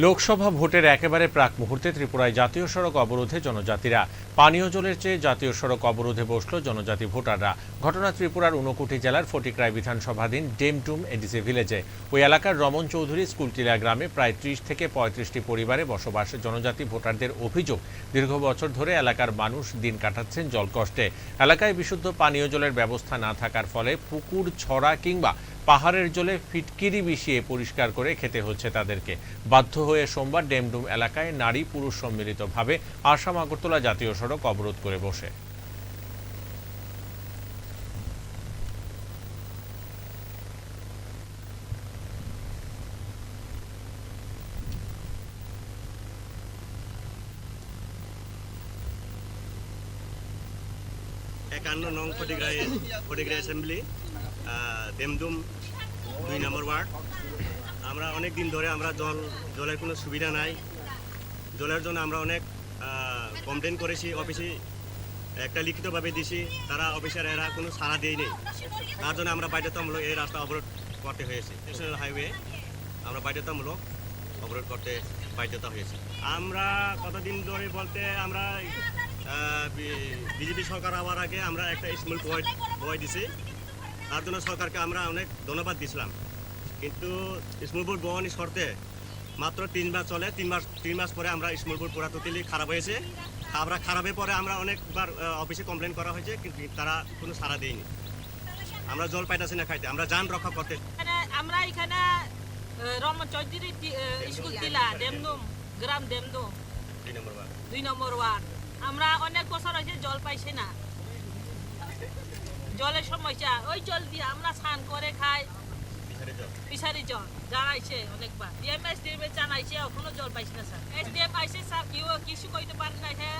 লোকসভা ভোটের একেবারে প্রাক মুহূর্তে ত্রিপুরায় জাতীয় সড়ক অবরোধে জনজাতিরা। পানীয় জলের চেয়ে জাতীয় সড়ক অবরোধে বসল জনজাতি ভোটাররা। ঘটনা ত্রিপুরার ঊনকোটি জেলার ফটিকরায় বিধানসভাধীন ডেমটুম এডিসি ভিলেজে। ওই এলাকার রমন চৌধুরী স্কুলটিলা গ্রামে প্রায় ত্রিশ থেকে পঁয়ত্রিশটি পরিবারে বসবাস জনজাতি ভোটারদের অভিযোগ। দীর্ঘ বছর ধরে এলাকার মানুষ দিন কাটাচ্ছেন জলকষ্টে। এলাকায় বিশুদ্ধ পানীয় জলের ব্যবস্থা না থাকার ফলে পুকুর, ছড়া কিংবা পাহাড়ের জলে ফিটকিরি মিশিয়ে পরিষ্কার করে খেতে হচ্ছে তাদেরকে। বাধ্য হয়ে সোমবার ডেমডুম এলাকায় নারী পুরুষ সম্মিলিতভাবে আসাম আগরতলা জাতীয় সড়ক অবরোধ করে বসে। একান্ন নং ফটিগ্রাই ফটিগ্রাই অ্যাসেম্বলি দেমদুম দুই নম্বর ওয়ার্ড। আমরা অনেক দিন ধরে আমরা জল, জলের কোনো সুবিধা নাই। জলের জন্য আমরা অনেক কমপ্লেন করেছি অফিসে একটা লিখিতভাবে দিছি, তারা অফিসার এরা কোনো সাড়া দেয়নি তার জন্য আমরা বাধ্যতামূলক এই রাস্তা অবরোধ করতে হয়েছে। ন্যাশনাল হাইওয়ে আমরা বাধ্যতামূলক অবরোধ করতে বাধ্যতা হয়েছে। আমরা কতদিন ধরে বলতে আমরা বিজেপি সরকার হওয়ার আগে আমরা একটা স্মল বয় বয় দিছি। তার জন্য সরকারকে আমরা অনেক ধন্যবাদ দিছিলাম। কিন্তু স্মল বোর্ড বহনি শর্তে মাত্র তিন মাস চলে তিন মাস তিন মাস পরে আমরা স্মল বোর্ড পুরা টোটালি খারাপ হয়েছে। আমরা খারাপের পরে আমরা অনেকবার অফিসে কমপ্লেন করা হয়েছে কিন্তু তারা কোনো সাড়া দেয়নি। আমরা জল পাইতেছি না খাইতে আমরা যান রক্ষা করতে আমরা এখানে রমন চৌধুরী স্কুল টিলা ডেমদুম গ্রাম ডেমদুম দুই নম্বর বার দুই নম্বর ওয়ার্ড। আমরা অনেক বছর হয়েছে জল পাইছি না। জলের সমস্যা। ওই জল দিয়ে আমরা স্নান করে খাই। ফিশারি জল। জানাইছে অনেকবার। ডিএমএস ডিএমএস জানাইছে এখনও জল পাইছে না স্যার। এসডিএফ আইসে স্যার কেউ কিছু কইতে পারে না হ্যাঁ।